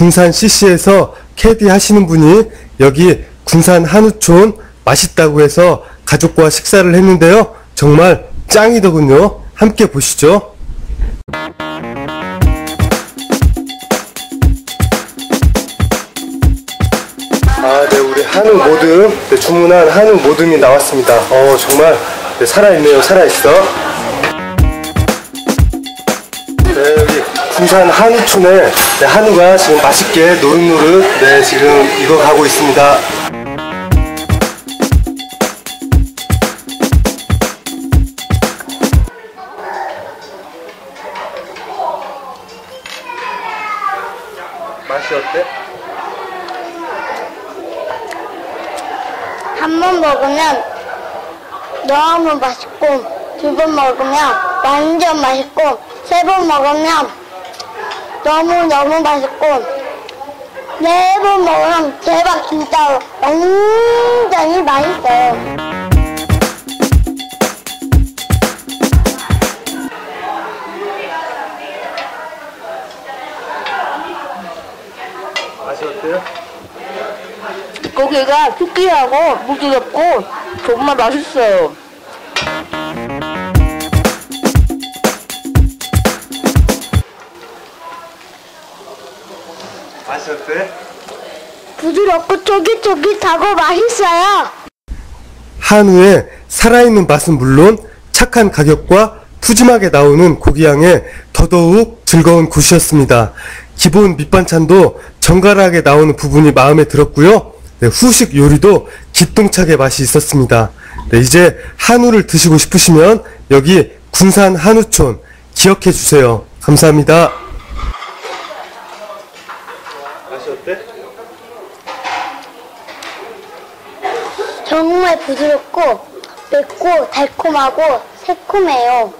군산 CC에서 캐디 하시는 분이 여기 군산 한우촌 맛있다고 해서 가족과 식사를 했는데요. 정말 짱이더군요. 함께 보시죠. 아, 네, 우리 한우 모듬, 네, 주문한 한우 모듬이 나왔습니다. 어, 정말 네, 살아있네요, 살아있어. 군산 한우촌에 네, 한우가 지금 맛있게 노릇노릇 네, 지금 익어가고 있습니다. 맛이 어때? 한 번 먹으면 너무 맛있고 두 번 먹으면 완전 맛있고 세 번 먹으면 너무 너무 맛있고 네번 먹으면 대박 진짜 완전히 맛있어요. 맛이 어때요? 고기가 특이하고 부드럽고 정말 맛있어요. 어때? 부드럽고 쫄깃쫄깃하고 맛있어요. 한우의 살아있는 맛은 물론 착한 가격과 푸짐하게 나오는 고기향에 더더욱 즐거운 곳이었습니다. 기본 밑반찬도 정갈하게 나오는 부분이 마음에 들었고요. 네, 후식 요리도 기똥차게 맛이 있었습니다. 네, 이제 한우를 드시고 싶으시면 여기 군산 한우촌 기억해 주세요. 감사합니다. 맛이 어때? 정말 부드럽고 맵고 달콤하고 새콤해요.